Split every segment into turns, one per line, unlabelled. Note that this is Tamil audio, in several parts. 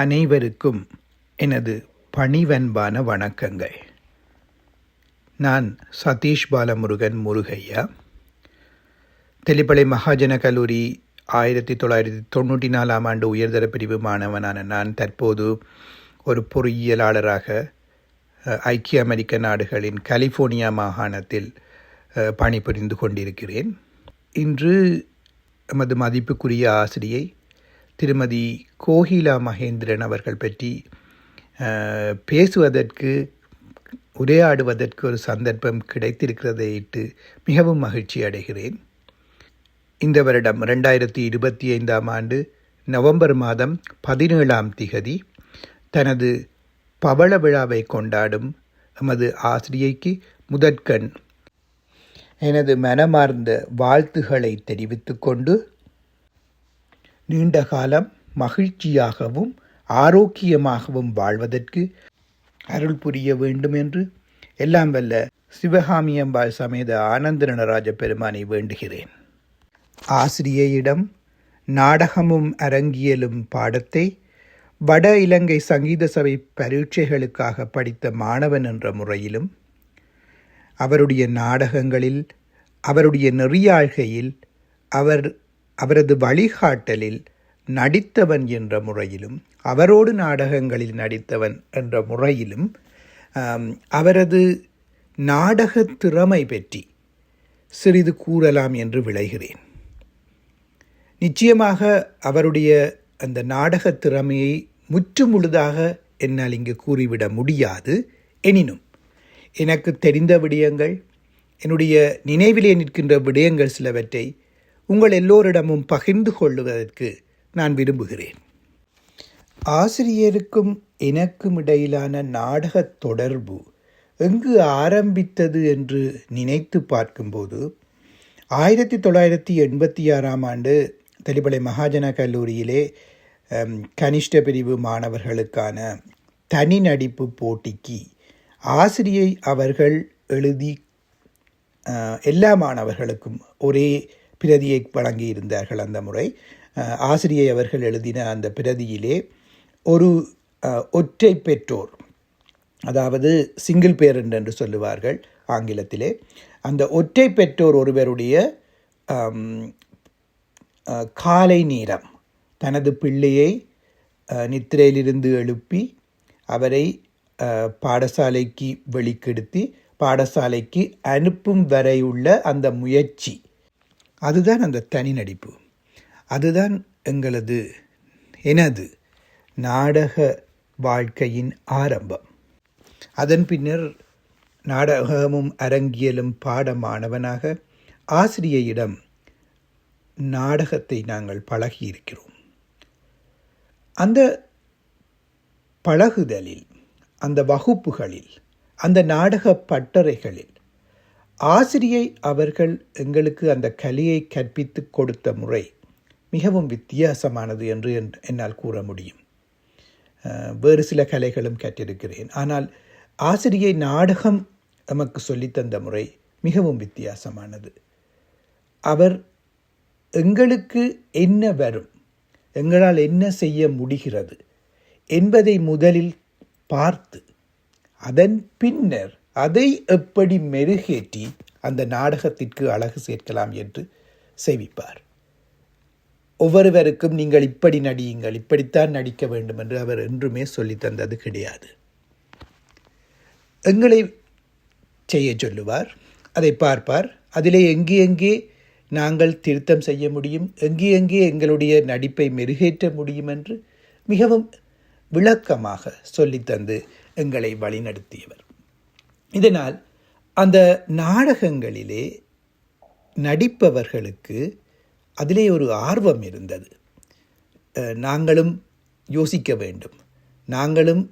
அனைவருக்கும் எனது பணிவன்பான வணக்கங்கள். நான் சதீஷ் பாலமுருகன் முருகையா. தெளிப்பளை மகாஜன கல்லூரி ஆயிரத்தி தொள்ளாயிரத்தி தொண்ணூற்றி நாலாம் ஆண்டு உயர்தர பிரிவு மாணவனான நான் தற்போது ஒரு பொறியியலாளராக ஐக்கிய அமெரிக்க நாடுகளின் கலிஃபோர்னியா மாகாணத்தில் பணிபுரிந்து கொண்டிருக்கிறேன். இன்று எமது மதிப்புக்குரிய ஆசிரியை திருமதி கோகிலா மகேந்திரன் அவர்கள் பற்றி பேசுவதற்கு உரையாடுவதற்கு ஒரு சந்தர்ப்பம் கிடைத்திருக்கிறதை இட்டு மிகவும் மகிழ்ச்சி அடைகிறேன். இந்த வருடம் ரெண்டாயிரத்தி இருபத்தி ஐந்தாம் ஆண்டு நவம்பர் மாதம் பதினேழாம் திகதி தனது பவள விழாவை கொண்டாடும் எமது ஆசிரியைக்கு முதற்கண். எனது மனமார்ந்த வாழ்த்துகளை தெரிவித்துக்கொண்டு நீண்ட காலம் மகிழ்ச்சியாகவும் ஆரோக்கியமாகவும் வாழ்வதற்கு அருள் புரிய வேண்டும் என்று எல்லாம் வல்ல சிவகாமியம்பாள் சமேத ஆனந்த நடராஜ பெருமானை வேண்டுகிறேன். ஆசிரியையிடம் நாடகமும் அரங்கியலும் பாடத்தை வட இலங்கை சங்கீத சபை பரீட்சைகளுக்காக படித்த மாணவன் என்ற முறையிலும் அவருடைய நாடகங்களில் அவருடைய நெறியாழ்கையில் அவர் அவரது வழிகாட்டலில் நடித்தவன் என்ற முறையிலும் அவரோடு நாடகங்களில் நடித்தவன் என்ற முறையிலும் அவரது நாடக திறமை பற்றி சிறிது கூறலாம் என்று விளைகிறேன். நிச்சயமாக அவருடைய அந்த நாடக திறமையை முற்றுமுழுதாக என்னால் இங்கு கூறிவிட முடியாது. எனினும் எனக்கு தெரிந்த விடயங்கள் என்னுடைய நினைவிலே நிற்கின்ற விடயங்கள் சிலவற்றை உங்கள் எல்லோரிடமும் பகிர்ந்து கொள்வதற்கு நான் விரும்புகிறேன். ஆசிரியருக்கும் எனக்கும் இடையிலான நாடகத் தொடர்பு எங்கு ஆரம்பித்தது என்று நினைத்து பார்க்கும்போது ஆயிரத்தி தொள்ளாயிரத்தி எண்பத்தி ஆறாம் ஆண்டு தெளிபளை மகாஜன கல்லூரியிலே கனிஷ்ட பிரிவு மாணவர்களுக்கான தனி நடிப்பு போட்டிக்கு ஆசிரியை அவர்கள் எழுதி எல்லா மாணவர்களுக்கும் ஒரே பிரதியை வழங்கியிருந்தார்கள் அந்த முறை. ஆசிரியை அவர்கள் எழுதின அந்த பிரதியிலே ஒரு ஒற்றை பெற்றோர் அதாவது சிங்கிள் பேரண்ட் என்று சொல்லுவார்கள் ஆங்கிலத்திலே. அந்த ஒற்றை பெற்றோர் ஒருவருடைய காலை நேரம் தனது பிள்ளையை நித்திரையிலிருந்து எழுப்பி அவரை பாடசாலைக்கு வெளிக்கெடுத்து பாடசாலைக்கு அனுப்பும் வரையுள்ள அந்த முயற்சி அதுதான் அந்த தனி நடிப்பு. அதுதான் எங்களது எனது நாடக வாழ்க்கையின் ஆரம்பம். அதன் பின்னர் நாடகமும் அரங்கியலும் பாட மாணவனாக ஆசிரியையிடம் நாடகத்தை நாங்கள் பழகியிருக்கிறோம். அந்த பழகுதலில் அந்த வகுப்புகளில் அந்த நாடக பட்டறைகளில் ஆசிரியை அவர்கள் எங்களுக்கு அந்த கலையை கற்பித்து கொடுத்த முறை மிகவும் வித்தியாசமானது என்று என்- என்னால் கூற முடியும். வேறு சில கலைகளும் கற்றிருக்கிறேன். ஆனால் ஆசிரியை நாடகம் நமக்கு சொல்லித்தந்த முறை மிகவும் வித்தியாசமானது. அவர் எங்களுக்கு என்ன வரும்? எங்களால் என்ன செய்ய முடிகிறது? என்பதை முதலில் பார்த்து அதன் பின்னர் அதை எப்படி மெருகேற்றி அந்த நாடகத்திற்கு அழகு சேர்க்கலாம் என்று செய்விப்பார் ஒவ்வொருவருக்கும் நீங்கள் இப்படி நடியுங்கள் இப்படித்தான் நடிக்க வேண்டும் என்று அவர் என்றுமே சொல்லித் தந்தது கிடையாது. எங்களை செய்ய சொல்லுவார் அதை பார்ப்பார். அதிலே எங்கே எங்கே நாங்கள் திருத்தம் செய்ய முடியும் எங்கே எங்கே எங்களுடைய நடிப்பை மெருகேற்ற முடியும் என்று மிகவும் விளக்கமாக சொல்லித்தந்து எங்களை வழிநடத்தியவர். இதனால் அந்த நாடகங்களிலே நடிப்பவர்களுக்கு அதிலே ஒரு ஆர்வம் இருந்தது. நாங்களும் யோசிக்க வேண்டும். நாங்களும்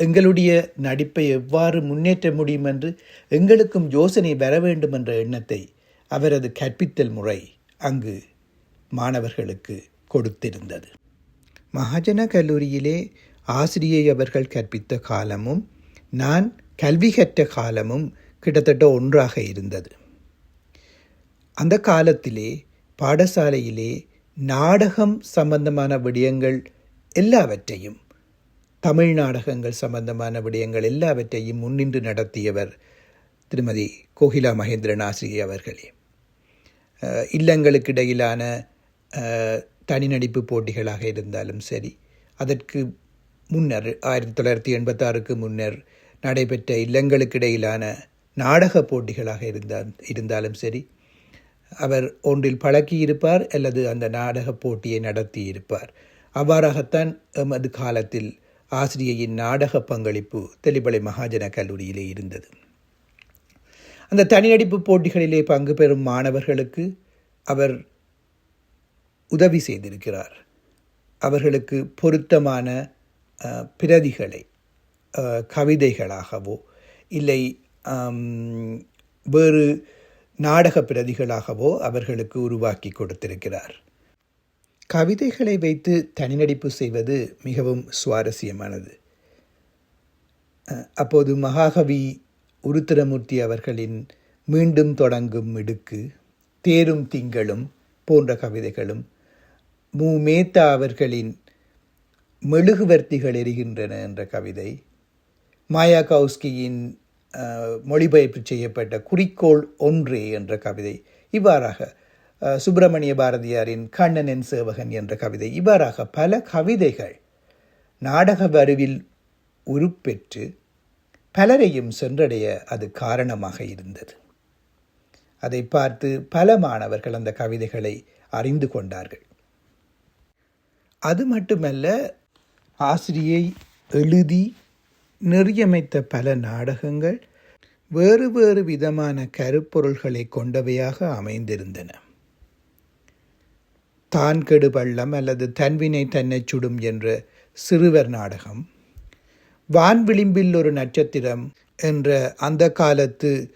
எங்களுடைய நடிப்பை எவ்வாறு முன்னேற்ற முடியும் என்று எங்களுக்கும் யோசனை வர வேண்டும் என்ற எண்ணத்தை அவரது கற்பித்தல் முறை அங்கு மாணவர்களுக்கு கொடுத்திருந்தது. மகாஜன கல்லூரியிலே ஆசிரியை அவர்கள் கற்பித்த காலமும் நான் கல்வி கற்ற காலமும் கிட்டத்தட்ட ஒன்றாக இருந்தது. அந்த காலத்திலே பாடசாலையிலே நாடகம் சம்பந்தமான விடயங்கள் எல்லாவற்றையும் தமிழ் நாடகங்கள் சம்பந்தமான விடயங்கள் எல்லாவற்றையும் முன்னின்று நடத்தியவர் திருமதி கோகிலா மகேந்திரன் ஆசிரியர் அவர்களே இல்லங்களுக்கு இடையிலான தனிநடிப்பு போட்டிகளாக இருந்தாலும் சரி அதற்கு முன்னர் ஆயிரத்தி தொள்ளாயிரத்தி எண்பத்தாறுக்கு முன்னர் நடைபெற்ற இல்லங்களுக்கு இடையிலான நாடக போட்டிகளாக இருந்தால் இருந்தாலும் சரி அவர் ஒன்றில் பழக்கியிருப்பார் அல்லது அந்த நாடக போட்டியை நடத்தியிருப்பார். அவ்வாறாகத்தான் எமது காலத்தில் ஆசிரியையின் நாடக பங்களிப்பு தெளிபலை மகாஜன கல்லூரியிலே இருந்தது. அந்த தனிநடிப்பு போட்டிகளிலே பங்கு பெறும் மாணவர்களுக்கு அவர் உதவி செய்திருக்கிறார். அவர்களுக்கு பொருத்தமான பிரதிகளை கவிதைகளாகவோ இல்லை வேறு நாடக பிரதிகளாகவோ அவர்களுக்கு உருவாக்கி கொடுத்திருக்கிறார். கவிதைகளை வைத்து தனிநடிப்பு செய்வது மிகவும் சுவாரஸ்யமானது. அப்போது மகாகவி உருத்திரமூர்த்தி அவர்களின் மீண்டும் தொடங்கும் மிடுக்கு தேரும் திங்களும் போன்ற கவிதைகளும் மு. மேத்தா அவர்களின் மெழுகுவர்த்திகள் எரிகின்றன என்ற கவிதை மாயா கவுஸ்கியின் மொழிபெயர்ப்பு செய்யப்பட்ட குறிக்கோள் ஒன்றே என்ற கவிதை. இவ்வாறாக சுப்பிரமணிய பாரதியாரின் கண்ணனின் சேவகன் என்ற கவிதை. இவ்வாறாக பல கவிதைகள் நாடக வருவில் உருப்பெற்று பலரையும் சென்றடைய அது காரணமாக இருந்தது. அதை பார்த்து பல மாணவர்கள் அந்த கவிதைகளை அறிந்து கொண்டார்கள். அது மட்டுமல்ல ஆசிரியை எழுதி நெறியமைத்த பல நாடகங்கள் வேறு வேறு விதமான கருப்பொருள்களை கொண்டவையாக அமைந்திருந்தன. தான் கெடு பள்ளம் அல்லது தன்வினை தன்னைச் சுடும் என்ற சிறுவர் நாடகம் வான் விளிம்பில் ஒரு நட்சத்திரம் என்ற அந்த காலத்து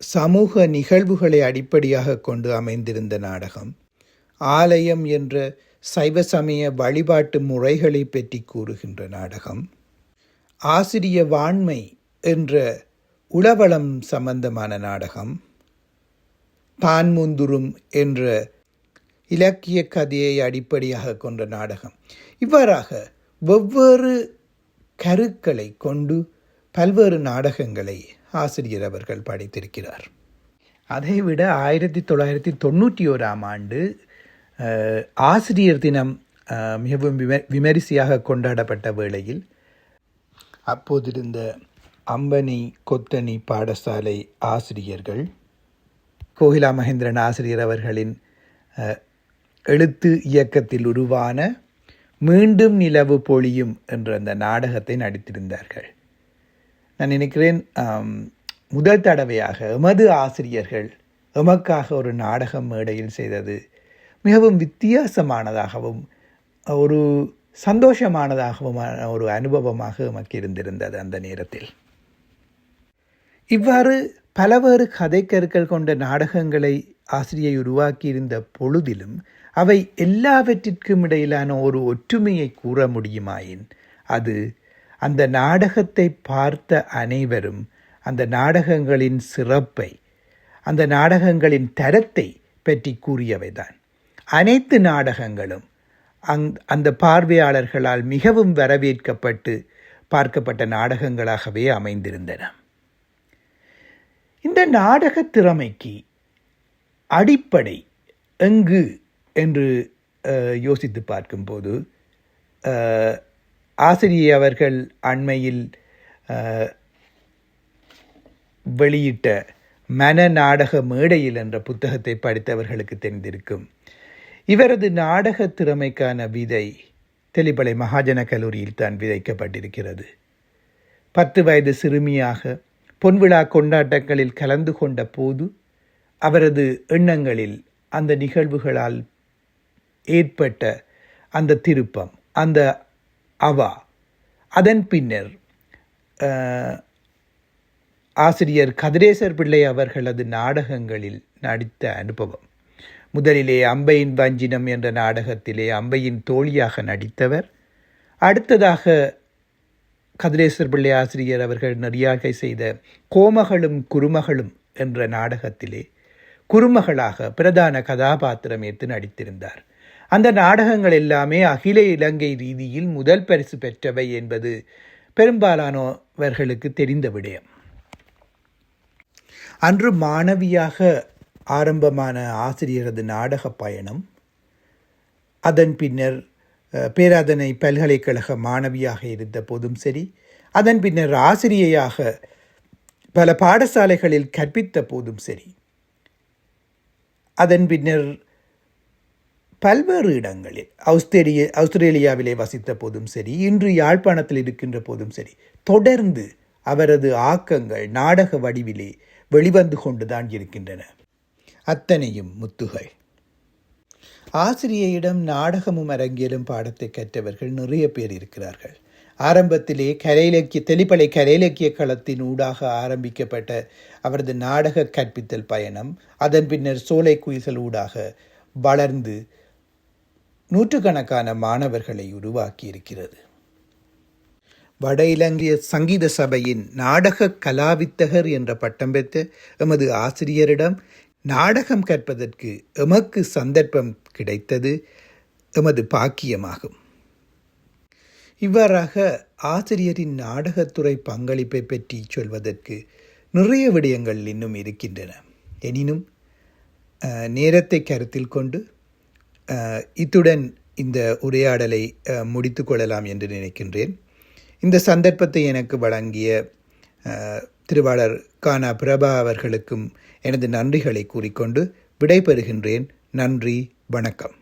சமூக நிகழ்வுகளை அடிப்படையாக கொண்டு அமைந்திருந்த நாடகம் ஆலயம் என்ற சைவ சமய வழிபாட்டு முறைகளை பற்றி கூறுகின்ற நாடகம் ஆசிரிய வாண்மை என்ற உளவளம் சம்பந்தமான நாடகம் தான்முந்துரும் என்ற இலக்கிய கதையை அடிப்படையாக கொண்ட நாடகம். இவ்வாறாக வெவ்வேறு கருக்களை கொண்டு பல்வேறு நாடகங்களை ஆசிரியர் அவர்கள் படைத்திருக்கிறார். அதைவிட ஆயிரத்தி தொள்ளாயிரத்தி தொண்ணூற்றி ஓராம் ஆண்டு ஆசிரியர் தினம் மிகவும் விம விமரிசையாக கொண்டாடப்பட்ட வேளையில் அப்போதிருந்த அம்பனி கொத்தனி பாடசாலை ஆசிரியர்கள் கோகிலா மகேந்திரன் ஆசிரியர் அவர்களின் எழுத்து இயக்கத்தில் உருவான மீண்டும் நிலவு பொழியும் என்ற அந்த நாடகத்தை நடித்திருந்தார்கள். நான் நினைக்கிறேன் முதல் தடவையாக எமது ஆசிரியர்கள் எமக்காக ஒரு நாடகம் மேடையில் செய்தது மிகவும் வித்தியாசமானதாகவும் ஒரு சந்தோஷமானதாகவும் ஒரு அனுபவமாக எமக்கு இருந்திருந்தது அந்த நேரத்தில். இவ்வாறு பலவேறு கதைக்கருக்கள் கொண்ட நாடகங்களை ஆசிரியை உருவாக்கியிருந்த பொழுதிலும் அவை எல்லாவற்றிற்கும் இடையிலான ஒரு ஒற்றுமையை கூற முடியுமாயின் அது அந்த நாடகத்தை பார்த்த அனைவரும் அந்த நாடகங்களின் சிறப்பை அந்த நாடகங்களின் தரத்தை பற்றி கூறியவைதான். அனைத்து நாடகங்களும் அங் அந்த பார்வையாளர்களால் மிகவும் வரவேற்கப்பட்டு பார்க்கப்பட்ட நாடகங்களாகவே அமைந்திருந்தன. இந்த நாடக திறமைக்கு அடிப்படை எங்கு என்று அஹ், யோசித்து பார்க்கும்போது அஹ், ஆசிரியை அவர்கள் அண்மையில் வெளியிட்ட மன நாடக மேடையில் என்ற புத்தகத்தை படித்தவர்களுக்கு தெரிந்திருக்கும் இவரது நாடக திறமைக்கான விதை தெளிப்பளை மகாஜன கல்லூரியில் தான் விதைக்கப்பட்டிருக்கிறது. பத்து வயது சிறுமியாக பொன்விழா கொண்டாட்டங்களில் கலந்து கொண்ட போது அவரது எண்ணங்களில் அந்த நிகழ்வுகளால் ஏற்பட்ட அந்த திருப்பம் அந்த அவா. அதன் பின்னர் ஆசிரியர் கதிரேசர் பிள்ளை அவர்களது நாடகங்களில் நடித்த அனுபவம். முதலிலே அம்பையின் வஞ்சினம் என்ற நாடகத்திலே அம்பையின் தோழியாக நடித்தவர். அடுத்ததாக கதிரேசர் பிள்ளை ஆசிரியர் அவர்கள் நெறியாகை செய்த கோமகளும் குருமகளும் என்ற நாடகத்திலே குருமகளாக பிரதான கதாபாத்திரம் ஏற்று நடித்திருந்தார். அந்த நாடகங்கள் எல்லாமே அகில இலங்கை ரீதியில் முதல் பரிசு பெற்றவை என்பது பெரும்பாலானவர்களுக்கு தெரிந்த விடயம். அன்று மாணவியாக ஆரம்பமான ஆசிரியரது நாடக பயணம். அதன் பின்னர் பேராதனை பல்கலைக்கழக மாணவியாக இருந்த போதும் சரி அதன் பின்னர் ஆசிரியையாக பல பாடசாலைகளில் கற்பித்த போதும் சரி. அதன் பின்னர் பல்வேறு இடங்களில் அவுஸ்திரேலிய அவுஸ்திரேலியாவிலே வசித்த போதும் சரி இன்று யாழ்ப்பாணத்தில் இருக்கின்ற போதும் சரி தொடர்ந்து அவரது ஆக்கங்கள் நாடக வடிவிலே வெளிவந்து கொண்டுதான் இருக்கின்றன. அத்தனையும் முத்துகள். ஆசிரியையிடம் நாடகமும் அரங்கியலும் பாடத்தை கற்றவர்கள் நிறைய பேர் இருக்கிறார்கள். ஆரம்பத்திலே கலையிலக்கிய தெளிப்படை களத்தின் ஊடாக ஆரம்பிக்கப்பட்ட அவரது நாடக கற்பித்தல் பயணம் அதன் பின்னர் சோலை குயிசல் ஊடாக வளர்ந்து நூற்றுக்கணக்கான மாணவர்களை உருவாக்கியிருக்கிறது. வட இலங்கைய சங்கீத சபையின் நாடக கலாவித்தகர் என்ற பட்டம் பெற்ற எமது ஆசிரியரிடம் நாடகம் கற்பதற்கு எமக்கு சந்தர்ப்பம் கிடைத்தது எமது பாக்கியமாகும். இவ்வாறாக ஆசிரியரின் நாடகத்துறை பங்களிப்பை பற்றி சொல்வதற்கு நிறைய விடயங்கள் இன்னும் இருக்கின்றன. எனினும் நேரத்தை கருத்தில் கொண்டு இத்துடன் இந்த உரையாடலை முடித்து கொள்ளலாம் என்று நினைக்கின்றேன். இந்த சந்தர்ப்பத்தை எனக்கு வழங்கிய திருவாளர் கானா பிரபா அவர்களுக்கும் எனது நன்றிகளை கூறிக்கொண்டு விடைபெறுகின்றேன். நன்றி வணக்கம்.